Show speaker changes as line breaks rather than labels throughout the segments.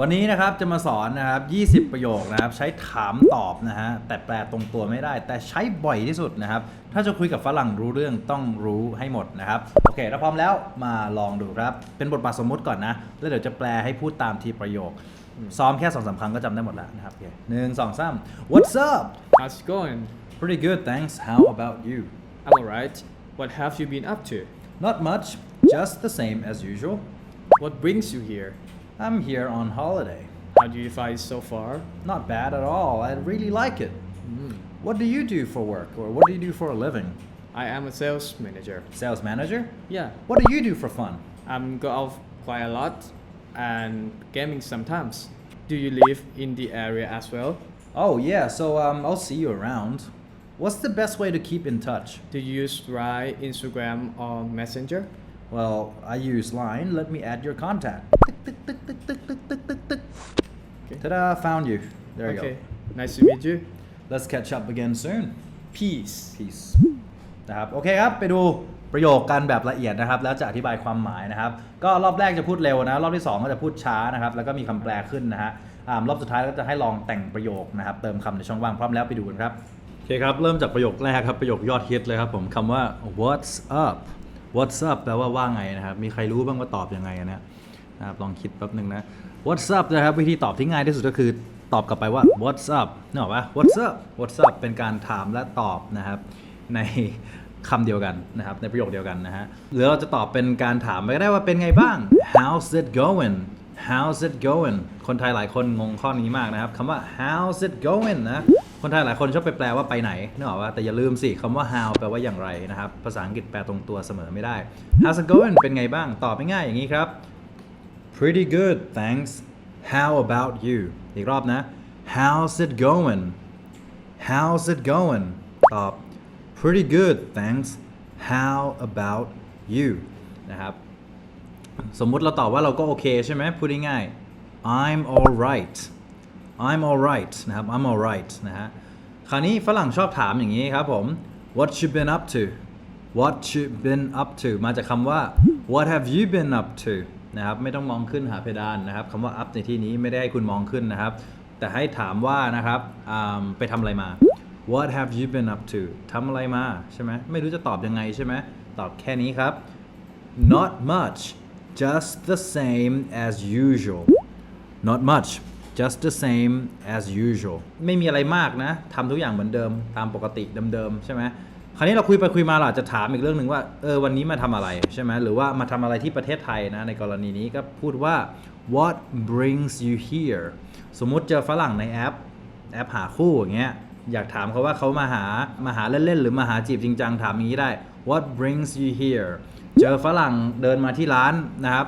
วันนี้นะครับจะมาสอนนะครับ 20 ประโยคนะครับ ใช้ถามตอบนะฮะแต่แปลตรงตัวไม่ได้ แต่ใช้บ่อยที่สุดนะครับ ถ้าจะคุยกับฝรั่งรู้เรื่องต้องรู้ให้หมดนะครับ โอเคถ้าพร้อมแล้วมาลองดูครับ เป็นบทบาทสมมุติก่อนนะ แล้วเดี๋ยวจะแปลให้พูดตามทีประโยค ซ้อมแค่สองสามครั้งก็จำได้หมดแล้วนะครับโอเคหนึ่งสองสาม What's up
How's it going?
Pretty good thanks How about you
I'm alright. What have you been up to?
Not much just the same as usual
What brings you here?
I'm here on holiday
How do you find it so far?
Not bad at all I really like it
Hmm.
What do you do for work or what do you do for a living
I am a sales manager.
Sales manager
Yeah,
What do you do for fun
I'm go out quite a lot and gaming sometimes. Do you live in the area as well?
Oh yeah so um, I'll see you around What's the best way to keep in touch
Do you use Line, Instagram, or Messenger?
Well, I use Line. Let me add your contact.
Okay.
Ta-da! Found you. There you
okay.
go.
Nice to meet you.
Let's catch up again soon.
Peace.
Peace. นะครับโอเคครับไปดูประโยคกันแบบละเอียดนะครับ แล้วจะอธิบายความหมายนะครับ ก็รอบแรกจะพูดเร็วนะ รอบที่ 2 ก็จะพูดช้านะครับ แล้วก็มีคำแปลขึ้นนะฮะอ่ารอบสุดท้ายก็จะให้ลองแต่งประโยคนะครับ เติมคำในช่องว่างพร้อมแล้วไปดูกันครับ โอเคครับ เริ่มจากประโยคแรกครับ ประโยคยอดฮิตเลยครับผมคำว่า what's up what's up แปลว่าว่าไงนะครับ มีใครรู้บ้างว่าตอบยังไงนเนะนะครับลองคิดแป๊บหนึ่งนะ what's up นะครับ วิธีตอบที่ง่ายที่สุดก็คือตอบกลับไปว่า what's up นึกออกปะ what's up what's up เป็นการถามและตอบนะครับ ในคำเดียวกันนะครับ ในประโยคเดียวกันนะฮะหรือเราจะตอบเป็นการถามไปก็ได้ว่าเป็นไงบ้าง how's it going how's it going คนไทยหลายคนงงข้อนี้มากนะครับคำว่า how's it going นะ คนไทยหลายคนชอบไปแปลว่าไปไหนนึกออกว่าแต่อย่าลืมสิคำว่า how แปลว่าอย่างไรนะครับ ภาษาอังกฤษแปลตรงตัวเสมอไม่ได้ how's it going เป็นไงบ้าง ตอบง่ายๆอย่างนี้ครับ pretty good thanks how about you อีกรอบนะ how's it going how's it going ตอบ pretty good thanks how about you นะครับ สมมุติเราตอบว่าเราก็โอเคใช่ไหมพูดง่ายๆ I'm alright I'm alright นะครับ I'm alright นะฮะคราวนี้ฝรั่งชอบถามอย่างนี้ครับผม What you been up to What you been up to มาจากคำว่า What have you been up to นะครับไม่ต้องมองขึ้นหาเพดานนะครับคำว่า up ในที่นี้ไม่ได้ให้คุณมองขึ้นนะครับ แต่ให้ถามว่านะครับไปทำอะไรมา What have you been up to ทำอะไรมาใช่ไหมไม่รู้จะตอบยังไงใช่ไหมตอบแค่นี้ครับ Not much just the same as usual Not much just the same as usual ไม่มีอะไรมากนะทำทุกอย่างเหมือนเดิมตามปกติเดิมๆใช่ไหมคราวนี้เราคุยไปคุยมาเราอาจจะถามอีกเรื่องหนึ่งว่าเออวันนี้มาทำอะไรใช่ไหมหรือว่ามาทำอะไรที่ประเทศไทยนะในกรณีนี้ก็พูดว่า what brings you here สมมติเจอฝรั่งในแอป แอปหาคู่อย่างเงี้ยอยากถามเขาว่าเขามาหามาหาเล่นๆ หรือมาหาจีบจริงจังถามอย่างนี้ได้ What brings you here เจอฝรั่งเดินมาที่ร้านนะครับ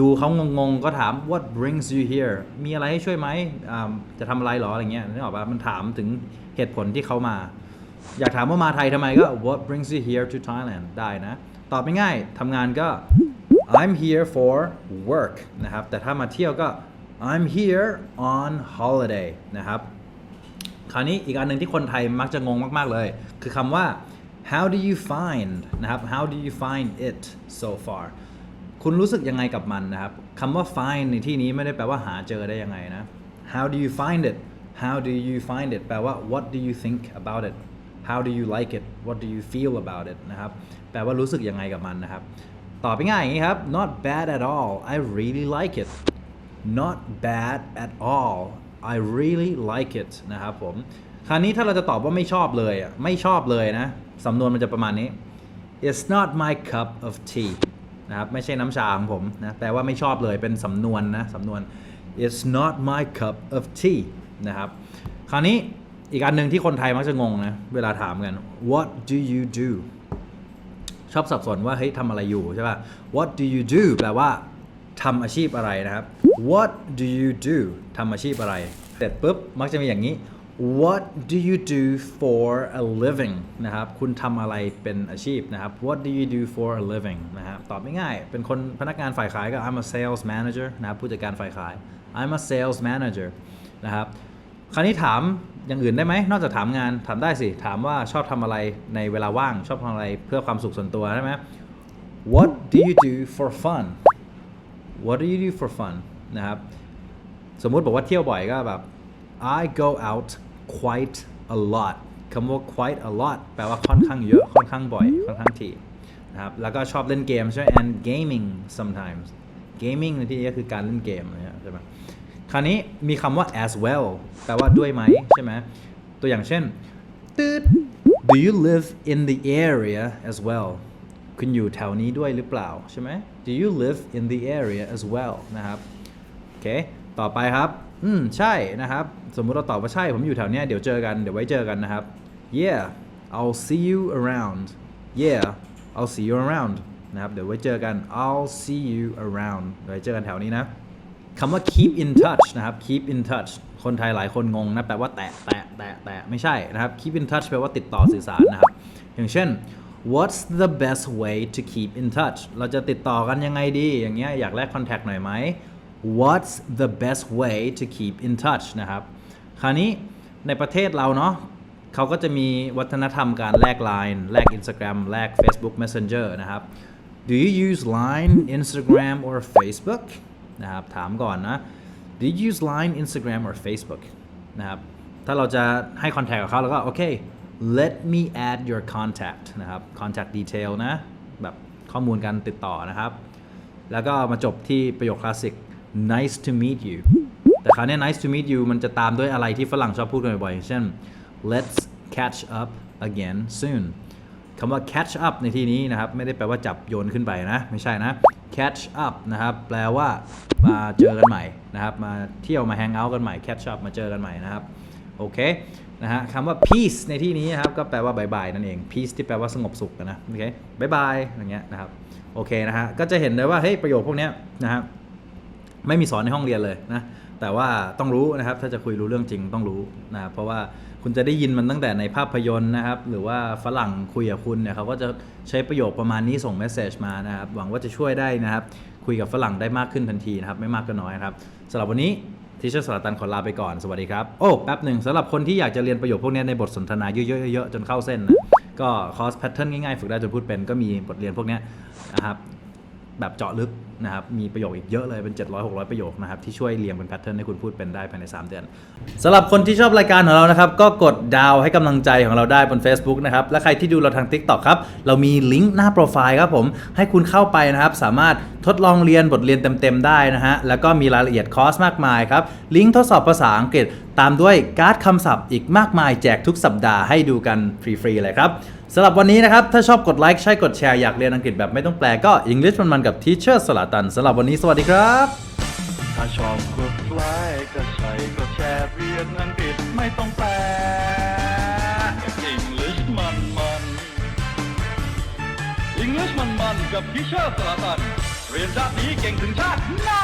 ดูเขางงๆ ก็ถาม What brings you here มีอะไรให้ช่วยไหมจะทำอะไรหรออะไรเงี้ยนึกออกปะมันถามถึงเหตุผลที่เขามา อยากถามว่ามาไทยทำไมก็ What brings you here to Thailand ได้นะ ตอบไม่ง่ายทำงานก็ I'm here for work นะครับ แต่ถ้ามาเที่ยวก็ I'm here on holiday นะครับ คราวนี้อีกอันหนึ่งที่คนไทยมักจะงงมากๆเลย คือคำว่า how do you find นะครับ how do you find it so far คุณรู้สึกยังไงกับมันนะครับคำว่า find ในที่นี้ไม่ได้แปลว่าหาเจอได้ยังไงนะ how do you find it how do you find it แปลว่า what do you think about it how do you like it what do you feel about it นะครับ แปลว่ารู้สึกยังไงกับมันนะครับ ตอบง่ายๆอย่างนี้ครับ not bad at all I really like it not bad at all I really like it นะครับผม คราวนี้ถ้าเราจะตอบว่าไม่ชอบเลยอะ ไม่ชอบเลยนะ สำนวนมันจะประมาณนี้ It's not my cup of tea นะครับไม่ใช่น้ำชาของผมนะแปลว่าไม่ชอบเลยเป็นสำนวนนะสำนวน It's not my cup of tea นะครับคราวนี้อีกอันหนึ่งที่คนไทยมักจะงงนะเวลาถามกัน What do you do ชอบสับสนว่าเฮ้ยทำอะไรอยู่ใช่ป่ะ What do you do แปลว่าทำอาชีพอะไรนะครับ What do you do ทำอาชีพอะไร เสร็จปุ๊บมักจะมีอย่างนี้ What do you do for a living นะครับ คุณทำอะไรเป็นอาชีพนะครับ What do you do for a living นะครับ ตอบไม่ง่ายเป็นคนพนักงานฝ่ายขายก็ I'm a sales manager นะครับ ผู้จัดการฝ่ายขาย I'm a sales manager นะครับ คราวนี้ถามอย่างอื่นได้ไหม นอกจากถามงาน ถามได้สิ ถามว่าชอบทำอะไรในเวลาว่าง ชอบทำอะไรเพื่อความสุขส่วนตัวได้ไหม What do you do for fun What do you do for fun นะครับ สมมุติบอกว่าเที่ยวบ่อยก็แบบ I go out quite a lot คำว่า quite a lot แปลว่าค่อนข้างเยอะ ค่อนข้างบ่อย ค่อนข้างถี่นะครับ แล้วก็ชอบเล่นเกมใช่ไหม and gaming sometimes gaming ในที่นี้ก็คือการเล่นเกมนะครับใช่ไหมคราวนี้มีคำว่า as well แปลว่าด้วยไหมใช่ไหม ตัวอย่างเช่น Do you live in the area as well คุณอยู่แถวนี้ด้วยหรือเปล่าใช่ไหม Do you live in the area as well นะครับ โอเค ต่อไปครับ อืม ใช่นะครับ สมมุติเราตอบว่าใช่ผมอยู่แถวเนี้ยเดี๋ยวเจอกันเดี๋ยวไว้เจอกันนะครับ Yeah I'll see you around Yeah I'll see you around นะครับเดี๋ยวไว้เจอกัน I'll see you around เดี๋ยวไว้เจอกันแถวนี้นะคำว่า keep in touch นะครับ keep in touch คนไทยหลายคนงงนะแปลว่าแตะแตะแตะแตะไม่ใช่นะครับ keep in touch แปลว่าติดต่อสื่อสารนะครับ อย่างเช่น what's the best way to keep in touch เราจะติดต่อกันยังไงดี อย่างเงี้ยอยากแลก contact หน่อยไหม what's the best way to keep in touch นะครับ คราวนี้ในประเทศเราเนาะเขาก็จะมีวัฒนธรรมการแลก Line แลก Instagram แลก Facebook Messenger นะครับ Do you use Line Instagram or Facebook นะครับถามก่อนนะ Do you use Line Instagram or Facebook นะครับถ้าเราจะให้ contact กับเขาแล้วก็โอเค let me add your contact นะครับ contact detail นะ แบบข้อมูลการติดต่อนะครับ แล้วก็มาจบที่ประโยคคลาสสิก nice to meet you แต่คราวนี้ nice to meet you มันจะตามด้วยอะไรที่ฝรั่งชอบพูดกันบ่อยๆ เช่น let's catch up again soon คำว่า catch up ในที่นี้นะครับ ไม่ได้แปลว่าจับโยนขึ้นไปนะ ไม่ใช่นะ catch up นะครับ แปลว่ามาเจอกันใหม่นะครับ มาเที่ยวมา hang out กันใหม่ catch up มาเจอกันใหม่นะครับ โอเค นะฮะคำว่า peace ในที่นี้นะครับ ก็แปลว่าบายบายนั่นเอง peace ที่แปลว่าสงบสุขนะ โอเคบายบายอย่างเงี้ยนะครับ โอเคนะฮะ ก็จะเห็นเลยว่า เฮ้ย ประโยคพวกเนี้ยนะครับ ไม่มีสอนในห้องเรียนเลยนะแต่ว่าต้องรู้นะครับถ้าจะคุยรู้เรื่องจริงต้องรู้นะครับเพราะว่าคุณจะได้ยินมันตั้งแต่ในภาพยนตร์นะครับ หรือว่าฝรั่งคุยกับคุณเนี่ยเขาก็จะใช้ประโยคประมาณนี้ส่งเมสเซจมานะครับ หวังว่าจะช่วยได้นะครับ คุยกับฝรั่งได้มากขึ้นทันทีนะครับ ไม่มากก็น้อยครับสำหรับวันนี้ทีเชอร์สลัตันขอลาไปก่อนสวัสดีครับ โอ้แป๊บหนึ่งสำหรับคนที่อยากจะเรียนประโยคพวกนี้ในบทสนทนาเยอะๆๆจนเข้าเส้นนะก็คอร์สแพทเทิร์นง่ายๆ ฝึกได้จนพูดเป็นก็มีบทเรียนพวกนี้นะครับ แบบเจาะลึกนะครับมีประโยคอีกเยอะเลยเป็น 700 600 ประโยคนะครับที่ช่วยเรียงเป็นแพทเทิร์นให้คุณพูดเป็นได้ภายใน 3 เดือนสำหรับคนที่ชอบรายการของเรานะครับก็กดดาวให้กำลังใจของเราได้บน Facebook นะครับและใครที่ดูเราทาง TikTok ครับเรามีลิงก์หน้าโปรไฟล์ครับผมให้คุณเข้าไปนะครับสามารถทดลองเรียนบทเรียนเต็มๆได้นะฮะแล้วก็มีรายละเอียดคอร์สมากมายครับลิงก์ทดสอบภาษาอังกฤษ ตามด้วยการ์ดคำศัพท์อีกมากมายแจกทุกสัปดาห์ให้ดูกันฟรีๆเลยครับ สำหรับวันนี้นะครับ ถ้าชอบกดไลค์ใช่กดแชร์อยากเรียนอังกฤษแบบไม่ต้องแปลก็ English มันๆกับ Teacher สลาตันสำหรับวันนี้สวัสดีครับ
ถ้าชอบกดไลค์ก็ใช่กดแชร์เรียนอังกฤษไม่ต้องแปล English มันมัน English มันมันกับพิเชอร์สลาตันเรียนชาตินี้เก่งถึงชาติหน้า